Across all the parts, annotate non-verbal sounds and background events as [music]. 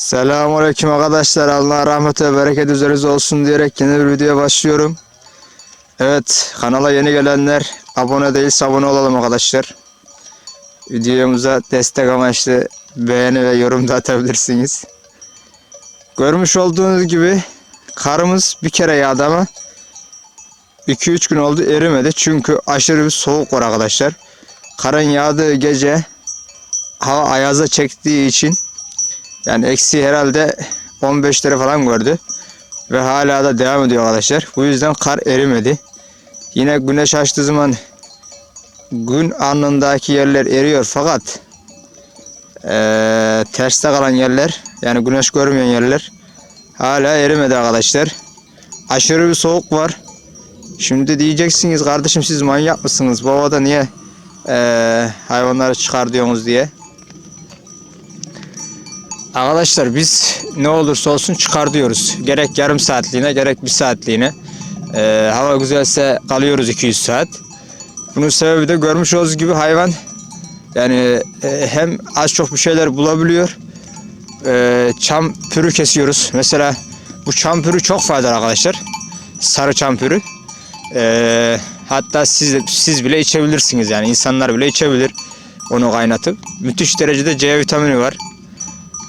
Selamünaleyküm arkadaşlar. Allah rahmet ve bereket üzerinize olsun diyerek yeni bir videoya başlıyorum. Evet, kanala yeni gelenler abone değilse abone olalım arkadaşlar. Videomuza destek amaçlı beğeni ve yorum da atabilirsiniz. Görmüş olduğunuz gibi karımız bir kere yağdı ama 2-3 gün oldu erimedi. Çünkü aşırı bir soğuk var arkadaşlar. Karın yağdığı gece hava ayaza çektiği için yani eksi herhalde 15 lira falan gördü. Ve hala da devam ediyor arkadaşlar. Bu yüzden kar erimedi. Yine güneş açtığı zaman gün anındaki yerler eriyor fakat eee terste kalan yerler yani güneş görmeyen yerler hala erimedi arkadaşlar. Aşırı bir soğuk var. Şimdi diyeceksiniz kardeşim siz manyak mısınız? Bu havada niye eee hayvanları çıkar diyorsunuz diye. Arkadaşlar biz ne olursa olsun çıkar diyoruz. Gerek yarım saatliğine gerek bir saatliğine. Ee, hava güzelse kalıyoruz 200 saat. Bunun sebebi de görmüş olduğunuz gibi hayvan yani e, hem az çok bir şeyler bulabiliyor. Ee, çam pürü kesiyoruz. Mesela bu çam pürü çok faydalı arkadaşlar. Sarı çam pürü. Ee, hatta siz siz bile içebilirsiniz yani insanlar bile içebilir onu kaynatıp. Müthiş derecede C vitamini var.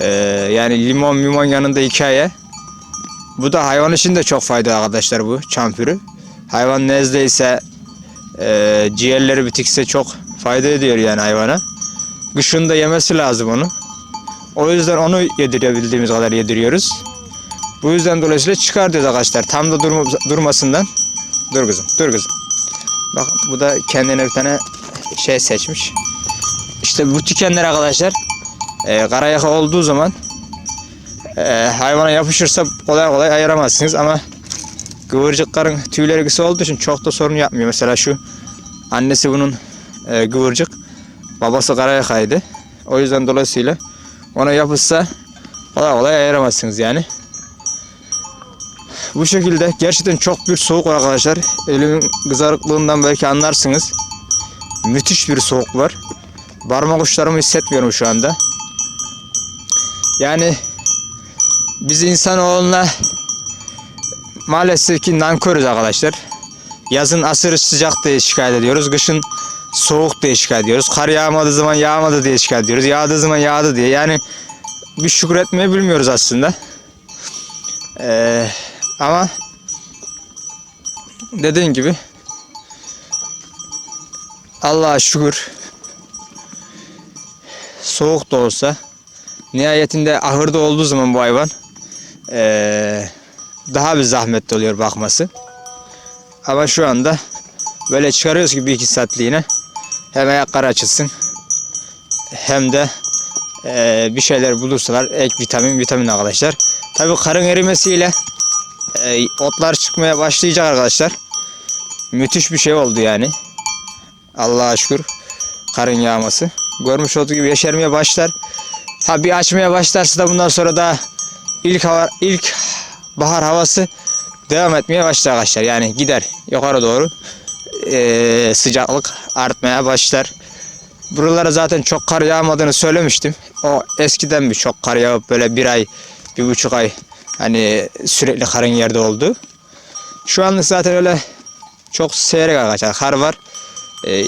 Ee, yani limon limon yanında hikaye. Bu da hayvan için de çok faydalı arkadaşlar bu çampürü. Hayvan nezleyse e, ciğerleri bitikse çok fayda ediyor yani hayvana. Kışın da yemesi lazım onu. O yüzden onu yedirebildiğimiz kadar yediriyoruz. Bu yüzden dolayısıyla çıkar diyoruz arkadaşlar. Tam da durma, durmasından. Dur kızım, dur kızım. Bakın bu da kendine bir tane şey seçmiş. İşte bu tükenler arkadaşlar e, karayaka olduğu zaman e, hayvana yapışırsa kolay kolay ayıramazsınız ama kıvırcıkların tüyleri kısa olduğu için çok da sorun yapmıyor. Mesela şu annesi bunun e, kıvırcık babası karayakaydı. O yüzden dolayısıyla ona yapışsa kolay kolay ayıramazsınız yani. Bu şekilde gerçekten çok bir soğuk var arkadaşlar. Elimin kızarıklığından belki anlarsınız. Müthiş bir soğuk var. Parmak uçlarımı hissetmiyorum şu anda. Yani biz insanoğluna maalesef ki nankörüz arkadaşlar. Yazın aşırı sıcak diye şikayet ediyoruz. Kışın soğuk diye şikayet ediyoruz. Kar yağmadığı zaman yağmadı diye şikayet ediyoruz. Yağdığı zaman yağdı diye. Yani bir şükür etmeyi bilmiyoruz aslında. Ee, ama dediğim gibi Allah'a şükür soğuk da olsa nihayetinde ahırda olduğu zaman bu hayvan eee, daha bir zahmetli oluyor bakması. Ama şu anda böyle çıkarıyoruz ki bir iki saatliğine hem ayakları açılsın hem de eee, bir şeyler bulursalar ek vitamin vitamin arkadaşlar. Tabi karın erimesiyle eee, otlar çıkmaya başlayacak arkadaşlar. Müthiş bir şey oldu yani. Allah'a şükür karın yağması. Görmüş olduğu gibi yeşermeye başlar. Ha bir açmaya başlarsa da bundan sonra da ilk hava, ilk bahar havası devam etmeye başlar arkadaşlar. Yani gider yukarı doğru eee, sıcaklık artmaya başlar. Buralara zaten çok kar yağmadığını söylemiştim. O eskiden bir çok kar yağıp böyle bir ay, bir buçuk ay hani sürekli karın yerde oldu. Şu anlık zaten öyle çok seyrek arkadaşlar. Kar var.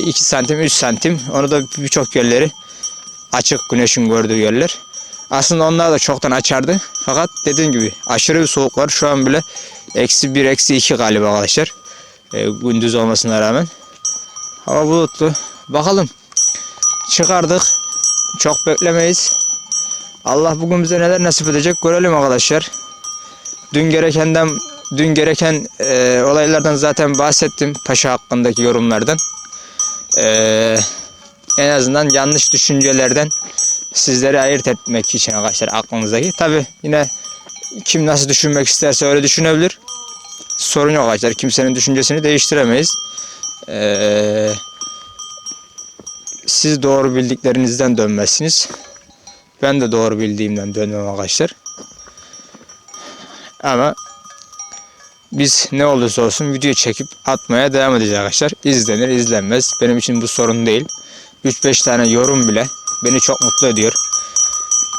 2 santim, 3 santim. Onu da birçok yerleri açık güneşin gördüğü yerler. Aslında onlar da çoktan açardı. Fakat dediğim gibi aşırı bir soğuk var. Şu an bile eksi 1, eksi 2 galiba arkadaşlar. E, gündüz olmasına rağmen. Hava bulutlu. Bakalım. Çıkardık. Çok beklemeyiz. Allah bugün bize neler nasip edecek görelim arkadaşlar. Dün gerekenden dün gereken e, olaylardan zaten bahsettim paşa hakkındaki yorumlardan. E, en azından yanlış düşüncelerden sizleri ayırt etmek için arkadaşlar aklınızdaki. Tabi yine kim nasıl düşünmek isterse öyle düşünebilir. Sorun yok arkadaşlar. Kimsenin düşüncesini değiştiremeyiz. Ee, siz doğru bildiklerinizden dönmezsiniz. Ben de doğru bildiğimden dönmem arkadaşlar. Ama biz ne olursa olsun video çekip atmaya devam edeceğiz arkadaşlar. İzlenir izlenmez. Benim için bu sorun değil. 3-5 tane yorum bile beni çok mutlu ediyor.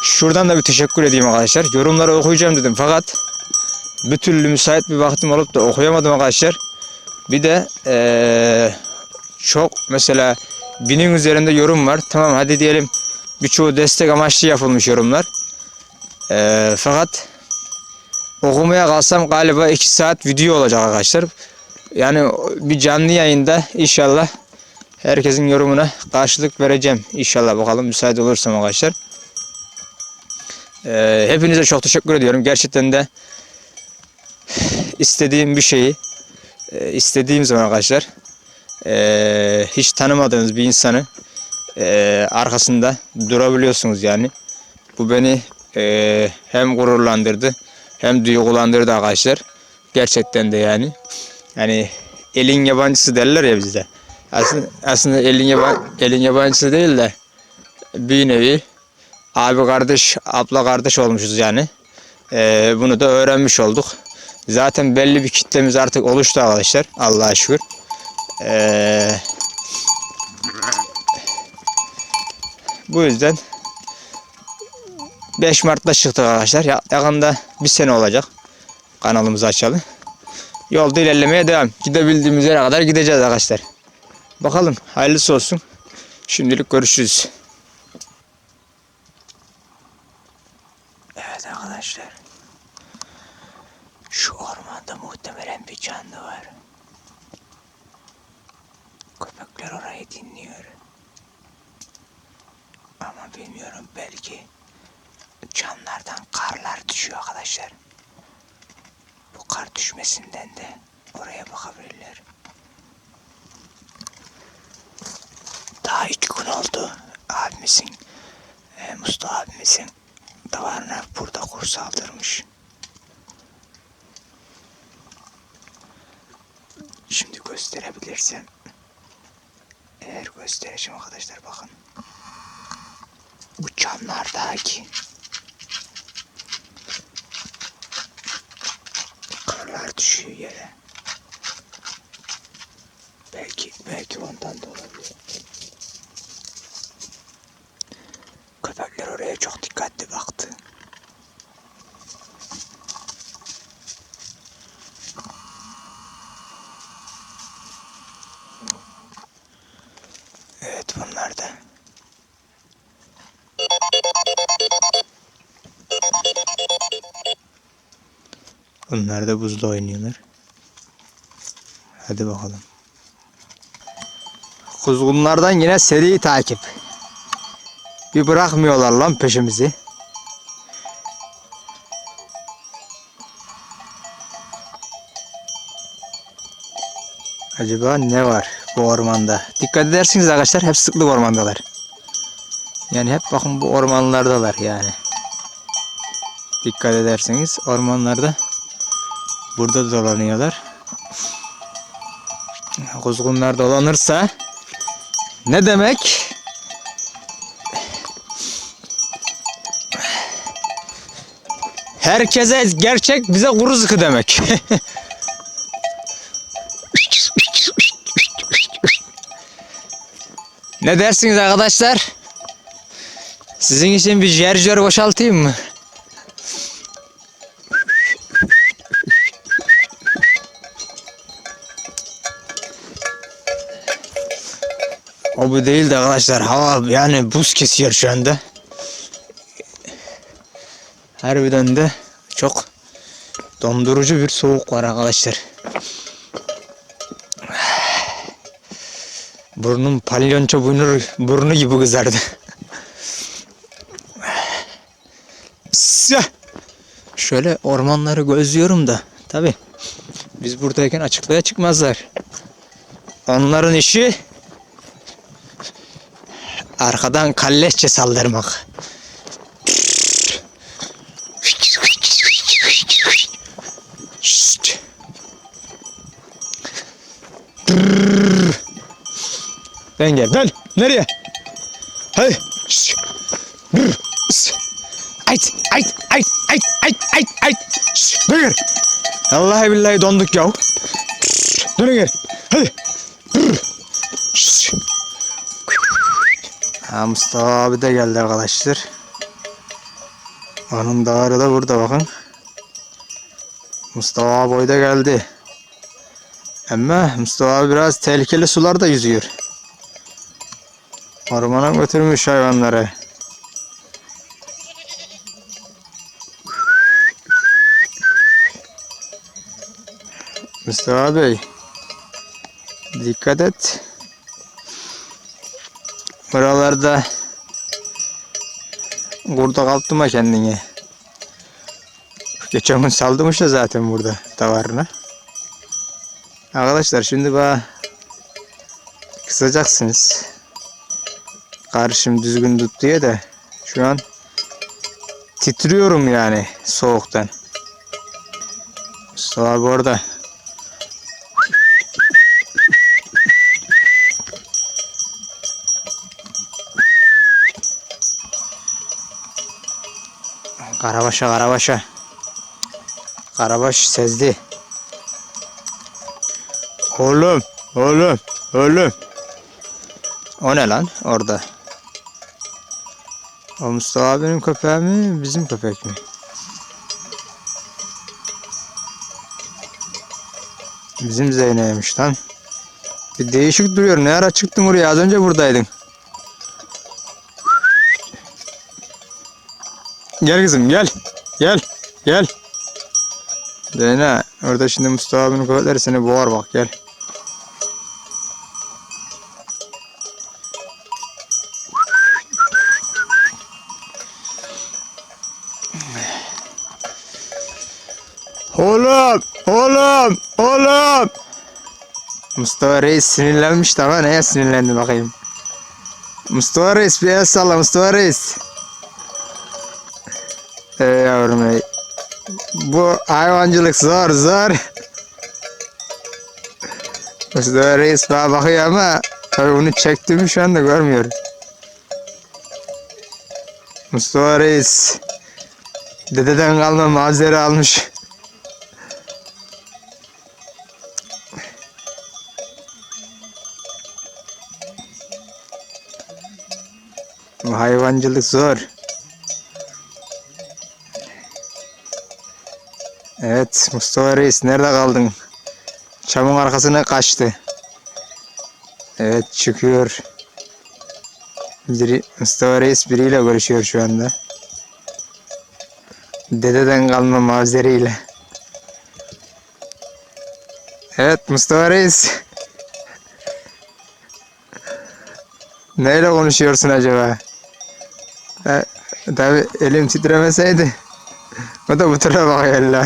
Şuradan da bir teşekkür edeyim arkadaşlar. Yorumları okuyacağım dedim fakat bir türlü müsait bir vaktim olup da okuyamadım arkadaşlar. Bir de eee, çok mesela binin üzerinde yorum var. Tamam hadi diyelim birçoğu destek amaçlı yapılmış yorumlar. Eee, fakat okumaya kalsam galiba 2 saat video olacak arkadaşlar. Yani bir canlı yayında inşallah herkesin yorumuna karşılık vereceğim. İnşallah bakalım müsait olursam arkadaşlar. Eee, hepinize çok teşekkür ediyorum. Gerçekten de istediğim bir şeyi e, istediğim zaman arkadaşlar e, hiç tanımadığınız bir insanı e, arkasında durabiliyorsunuz yani. Bu beni e, hem gururlandırdı hem duygulandırdı arkadaşlar. Gerçekten de yani. Yani elin yabancısı derler ya bizde. Aslında, aslında elin, yaba, elin yabancısı değil de bir nevi abi kardeş, abla kardeş olmuşuz yani. E, bunu da öğrenmiş olduk. Zaten belli bir kitlemiz artık oluştu arkadaşlar. Allah'a şükür. Ee, bu yüzden 5 Mart'ta çıktık arkadaşlar. Ya- Yakında bir sene olacak kanalımızı açalı. Yolda ilerlemeye devam. Gidebildiğimiz yere kadar gideceğiz arkadaşlar. Bakalım hayırlısı olsun. Şimdilik görüşürüz. Evet arkadaşlar. Şu ormanda muhtemelen bir canlı var. Köpekler orayı dinliyor. Ama bilmiyorum belki camlardan karlar düşüyor arkadaşlar. Bu kar düşmesinden de oraya bakabilirler. Daha iki gün oldu abimizin, e, Mustafa abimizin davarına kurt saldırmış. Şimdi gösterebilirsem. Eğer göstereceğim arkadaşlar bakın. Bu camlardaki karlar düşüyor yere. Belki belki ondan da olabilir. Köpekler oraya çok dikkatli baktı. Evet bunlar da. Bunlar da buzda oynuyorlar. Hadi bakalım. Kuzgunlardan yine seri takip. Bir bırakmıyorlar lan peşimizi. Acaba ne var bu ormanda? Dikkat edersiniz arkadaşlar hep sıklık ormandalar. Yani hep bakın bu ormanlardalar yani. Dikkat ederseniz ormanlarda burada dolanıyorlar. Kuzgunlar dolanırsa ne demek? Herkese gerçek bize kuru sıkı demek. [laughs] Ne dersiniz arkadaşlar? Sizin için bir jerjer boşaltayım mı? O bu değil de arkadaşlar hava yani buz kesiyor şu anda. Harbiden de çok dondurucu bir soğuk var arkadaşlar. Burnum palyonço burnu, burnu gibi kızardı. Şöyle ormanları gözlüyorum da tabi biz buradayken açıklığa çıkmazlar. Onların işi arkadan kalleşçe saldırmak. Ben gel. Ben. Nereye? Hadi. Şşt. Brr. Şşt. Ayt. Ayt. Ayt. Ayt. Ayt. Ayt. Ayt. Şşt. Dur. Vallahi billahi donduk ya. Dur gel. Hadi. Brr. Şşt. Ha, Mustafa abi de geldi arkadaşlar. Onun da burada bakın. Mustafa abi da geldi. Ama Mustafa abi biraz tehlikeli sularda yüzüyor. Ormana götürmüş hayvanları. Mustafa Bey. Dikkat et. Buralarda Burada kaptırma kendini. Geçen gün saldırmış da zaten burada davarına. Arkadaşlar şimdi bana kısacaksınız. Karşım düzgün tut diye de şu an titriyorum yani soğuktan. Mustafa abi orada. Karabaşa karabaşa. Karabaş sezdi. Oğlum, oğlum, oğlum. O ne lan orada? O Mustafa abinin köpeği mi, bizim köpek mi? Bizim Zeynep'miş lan. Bir değişik duruyor. Ne ara çıktın oraya? Az önce buradaydın. Gel kızım gel. Gel. Gel. Zeyna orada şimdi Mustafa abinin köpekleri seni boğar bak gel. Oğlum! Oğlum! Oğlum! Mustafa Reis sinirlenmiş ama neye sinirlendi bakayım. Mustafa Reis bir el salla Mustafa Reis. Ey yavrum ey. Bu hayvancılık zor zor. Mustafa Reis bana bakıyor ama tabii bunu çektiğimi şu anda görmüyor. Mustafa Reis dededen kalma malzere almış. Hayvancılık zor. Evet Mustafa Reis nerede kaldın? Çamın arkasına kaçtı. Evet çıkıyor. Biri, Mustafa Reis biriyle görüşüyor şu anda. Dededen kalma mavzeriyle. Evet Mustafa Reis. Neyle konuşuyorsun acaba? Ha, tabi elim titremeseydi. O da bu tarafa bakıyor la.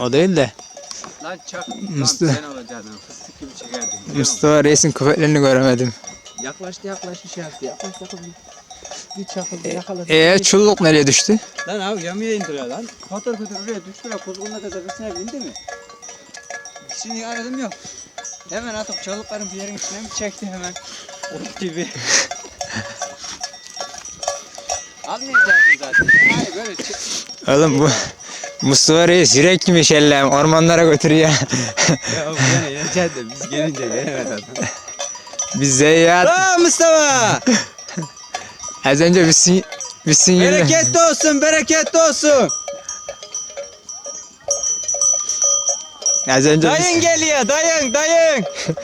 O değil de Lan çak. Mustafa- Lan sen olacaksın. Fıstık gibi çekerdin. Mustafa Reis'in köpeklerini göremedim. Yaklaştı yaklaştı şey yaptı. Yaklaştı yaklaştı. Bir çakıldı yakaladı. Eee çulluk nereye düştü? Lan abi yamaya indiriyor lan. Patır patır oraya düştüler. Kuzgunun da tepesine bindi mi? Şimdi aradım yok. Hemen atıp çalıkların bir yerin içine mi çekti hemen. Ot gibi. [laughs] Almayacaktım zaten. Hayır böyle çık. Oğlum bu Mustafa Reis yürekmiş ellem ormanlara götürüyor. Ya bu gene yeneceğiz de biz gelince gelemedi adam. Biz zeyyat Aa Mustafa! [laughs] az önce bir, sin bir sinyal Bereketli olsun, bereketli olsun. az önce bir- Dayın geliyor, dayın, dayın. [laughs]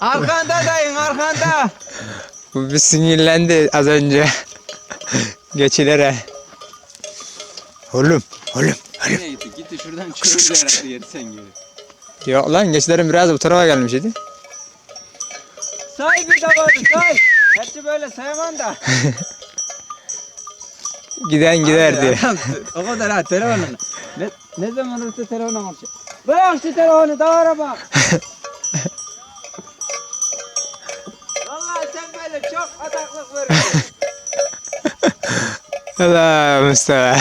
arkanda dayın, arkanda. bu bir sinyallendi az önce geçilere. Oğlum oğlum oğlum. Nereye gitti? Gitti şuradan çürüdü herhalde yeri sen geri. Yok lan geçilerin biraz bu tarafa gelmiş idi. Say bir davarı, say. Hepsi böyle sayamam da. [laughs] Giden giderdi. Adam, o kadar ha telefonla. Ne, ne zaman olsa telefona konuşuyor. Bırak şu telefonu davara bak. [laughs] Vallahi sen böyle çok ataklık [laughs] veriyorsun. Allah Mustafa.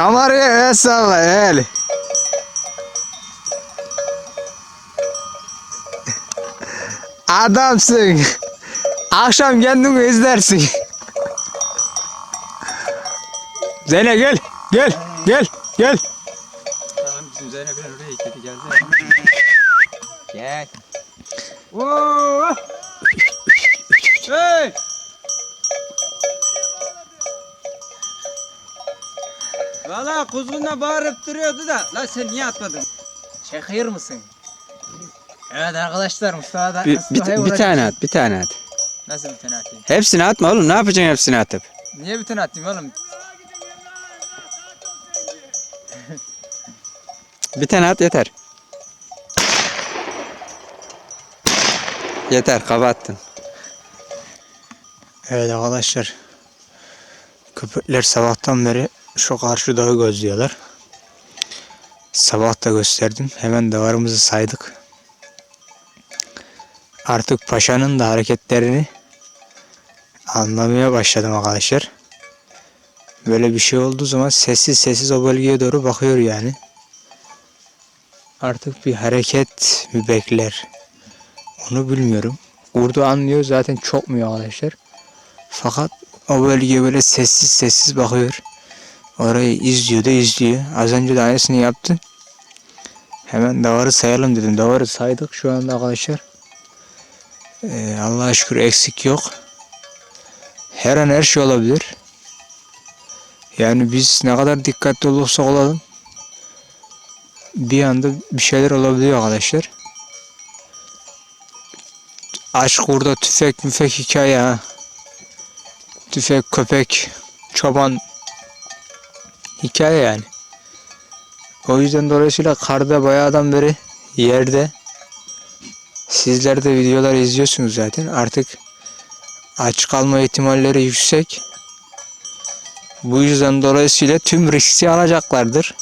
Kamerayı el salla el. Adamsın. Akşam kendini izlersin. Zeynep gel. Gel. Gel. Gel. Tamam bizim Zeynep'in oraya kedi geldi. Gel. Oo! Hey! Valla kuzgunla bağırıp duruyordu da. Lan sen niye atmadın? Çekir mısın? Evet arkadaşlar Mustafa da Bir, Mustafa'ya bir, bir tane at, bir tane at. Nasıl bir tane atayım? Hepsini atma oğlum. Ne yapacaksın hepsini atıp? Niye bir tane atayım oğlum? Bir tane at yeter. Yeter, kapattın. Evet arkadaşlar. Köpekler sabahtan beri şu karşı dağı gözlüyorlar. Sabah da gösterdim. Hemen davarımızı saydık. Artık paşanın da hareketlerini anlamaya başladım arkadaşlar. Böyle bir şey olduğu zaman sessiz sessiz o bölgeye doğru bakıyor yani. Artık bir hareket mi bekler? Onu bilmiyorum. Urdu anlıyor zaten çok mu arkadaşlar. Fakat o bölgeye böyle sessiz sessiz bakıyor. Orayı izliyor da izliyor. Az önce de aynısını yaptı. Hemen davarı sayalım dedim. Davarı saydık şu anda arkadaşlar. Ee, Allah'a şükür eksik yok. Her an her şey olabilir. Yani biz ne kadar dikkatli olursak olalım. Bir anda bir şeyler olabiliyor arkadaşlar. Aşk burada tüfek müfek hikaye. Tüfek, köpek, çoban hikaye yani. O yüzden dolayısıyla karda bayağıdan beri yerde sizler de videolar izliyorsunuz zaten. Artık aç kalma ihtimalleri yüksek. Bu yüzden dolayısıyla tüm riski alacaklardır.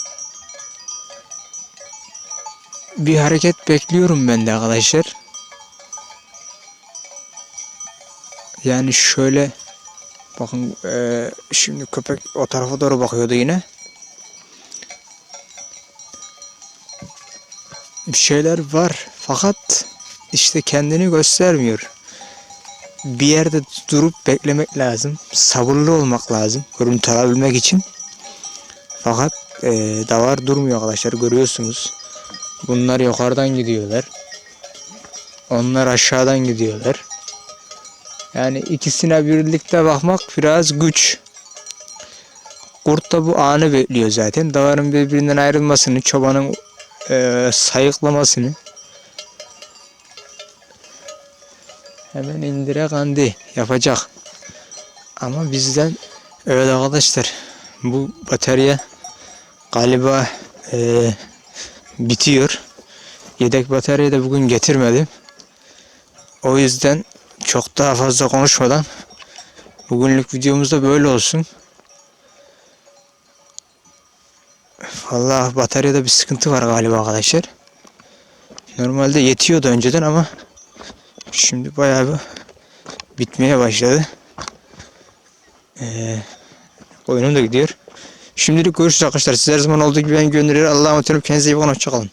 Bir hareket bekliyorum ben de arkadaşlar. Yani şöyle bakın eee, şimdi köpek o tarafa doğru bakıyordu yine. Bir şeyler var fakat işte kendini göstermiyor. Bir yerde durup beklemek lazım. Sabırlı olmak lazım. Görüntü alabilmek için. Fakat eee davar durmuyor arkadaşlar görüyorsunuz. Bunlar yukarıdan gidiyorlar. Onlar aşağıdan gidiyorlar. Yani ikisine birlikte bakmak biraz güç. Kurt da bu anı bekliyor zaten. Davarın birbirinden ayrılmasını, çobanın eee, sayıklamasını. Hemen indire kandi yapacak. Ama bizden evet arkadaşlar bu batarya galiba eee, bitiyor. Yedek batarya da bugün getirmedim. O yüzden çok daha fazla konuşmadan bugünlük videomuz da böyle olsun. Vallahi bataryada bir sıkıntı var galiba arkadaşlar. Normalde yetiyordu önceden ama şimdi bayağı bir bitmeye başladı. Ee, oyunum da gidiyor. Şimdilik görüşürüz arkadaşlar. Siz her zaman olduğu gibi ben gönderiyorum. Allah'a emanet olun. Kendinize iyi bakın. Hoşçakalın.